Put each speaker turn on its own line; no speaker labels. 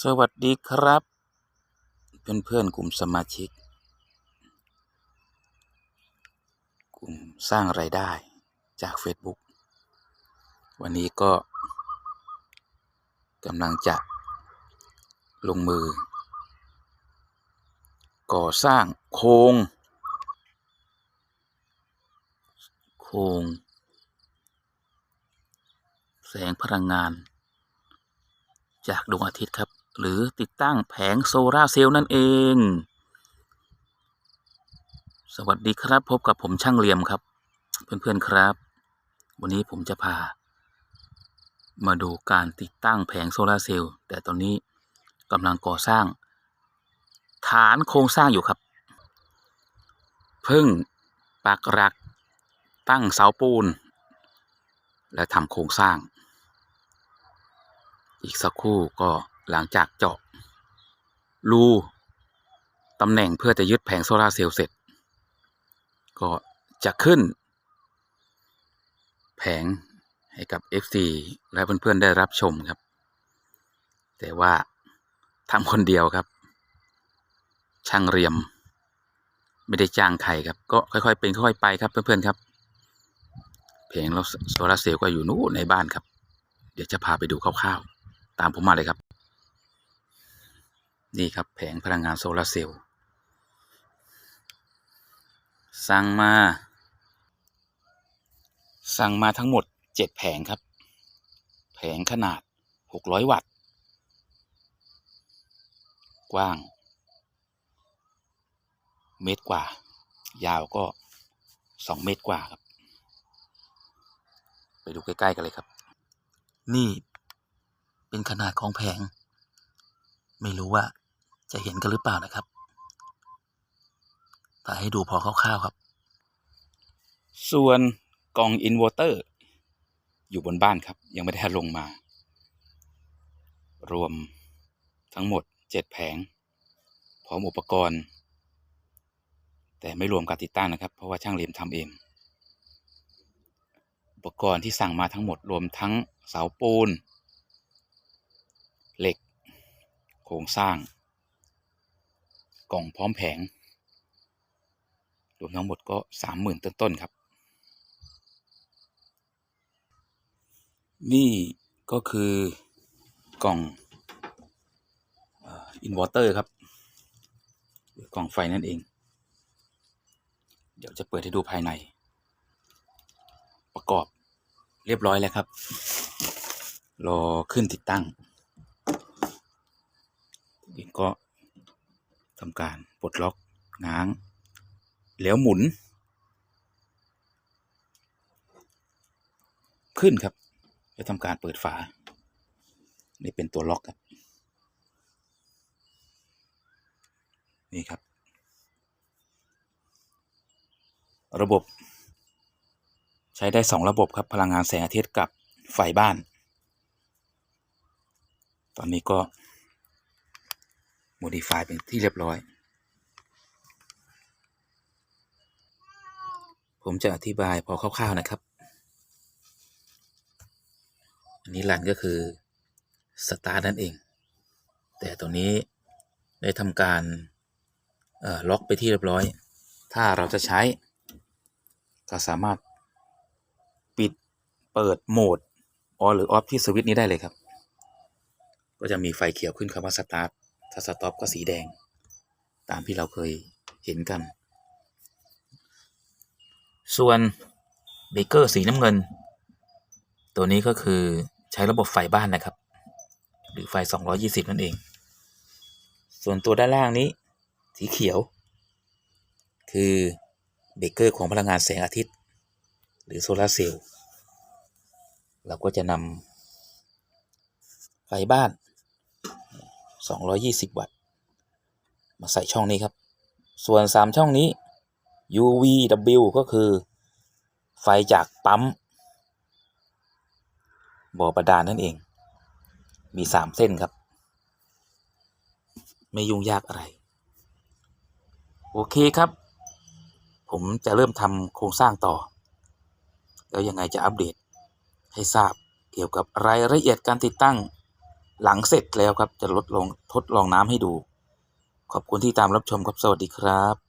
สวัสดีครับ เพื่อนเพื่อนๆกลุ่มสมาชิก กลุ่มสร้างไรายได้จาก Facebook วันนี้ก็กำลังจะลงมือ ก่อสร้างโครงโครงแสงพลังงานจากดวงอาทิตย์ครับ หรือติดตั้งแผงโซลาเซลล์นั่นเอง สวัสดีครับพบกับผมช่างเหลี่ยมครับ เพื่อนๆครับ วันนี้ผมจะพา มาดูการติดตั้งแผงโซลาเซลล์แต่ตอนนี้กำลังก่อสร้าง ฐานโครงสร้างอยู่ครับ เพิ่งปักหลักตั้งเสาปูน และทำโครงสร้าง อีกสักครู่ก็ หลังจากเจาะ รูตำแหน่งเพื่อจะยึดแผงโซลาร์เซลล์เสร็จ ก็จะขึ้น แผงให้กับ FC และเพื่อนๆได้รับชมครับ แต่ว่าทำคนเดียวครับ ช่างเรียม ไม่ได้จ้างใครครับ ก็ค่อยๆเป็นค่อยๆไปครับเพื่อนๆครับแผงโซลาร์เซลล์ก็อยู่นู้นในบ้านครับ เดี๋ยวจะพาไปดูคร่าวๆ ตามผมมาเลยครับ นี่ครับแผงพลังงานโซลาร์เซลล์สั่งมา สั่งมาทั้งหมดเจ็ดแผงครับ แผงขนาดหกร้อยวัตต์ กว้าง เมตรกว่า ยาวก็สองเมตรกว่าครับ ไปดูใกล้ ๆ กันเลยครับ นี่เป็นขนาดของแผง ไม่รู้ว่า จะเห็นกันหรือเปล่านะครับแต่ให้ดูพอคร่าวๆครับ ส่วนกล่องอินเวอร์เตอร์ อยู่บนบ้านครับ ยังไม่ได้ลงมา รวมทั้งหมดเจ็ดแผง พร้อมอุปกรณ์ แต่ไม่รวมการติดตั้งนะครับ เพราะว่าช่างเหลี่ยมทำเอง อุปกรณ์ที่สั่งมาทั้งหมดรวมทั้งเสาปูน เหล็ก โครงสร้าง กล่องพร้อมแผง รวมทั้งหมดก็สามหมื่นต้นๆครับ นี่ก็คือกล่องอินเวอร์เตอร์ครับกล่องไฟนั่นเอง เดี๋ยวจะเปิดให้ดูภายใน ประกอบเรียบร้อยแล้วครับ รอขึ้นติดตั้งก็ ทำการปลดล็อกง้าง แล้วหมุน ขึ้นครับจะทำการเปิดฝา นี่เป็นตัวล็อกครับ นี่ครับ ระบบ ใช้ได้สองระบบครับพลังงานแสงอาทิตย์กับไฟบ้าน ตอนนี้ก็ modify เป็นที่เรียบร้อย ผมจะอธิบายพอคร่าวๆนะครับ อันนี้รันก็คือ สตาร์นั่นเอง แต่ตัวนี้ได้ทำการล็อกไปที่เรียบร้อย ถ้าเราจะใช้ ก็สามารถปิดเปิดโหมดออนหรือออฟที่สวิตช์นี้ได้เลยครับ ก็จะมีไฟเขียวขึ้นคำว่าสตาร์ท ถ้าสต็อปก็สีแดง ตามที่เราเคยเห็นกัน ส่วนเบเกอร์สีน้ำเงิน ตัวนี้ก็คือใช้ระบบไฟบ้านนะครับ หรือไฟ 220 นั่นเอง ส่วนตัวด้านล่างนี้ สีเขียว คือเบเกอร์ของพลังงานแสงอาทิตย์ หรือโซลาร์เซลล์เราก็จะนำไฟบ้าน 220 วัตต์ มาใส่ช่องนี้ครับ ส่วน 3 ช่องนี้ UVW ก็คือ ไฟจากปั๊มบ่อประดานนั่นเอง มี 3 เส้นครับ ไม่ยุ่งยากอะไร โอเคครับ ผมจะเริ่มทำโครงสร้างต่อ แล้วยังไงจะอัปเดตให้ทราบเกี่ยวกับรายละเอียดการติดตั้ง หลังเสร็จแล้วครับจะลดลงทดลองน้ำให้ดู ขอบคุณที่ตามรับชมครับสวัสดีครับ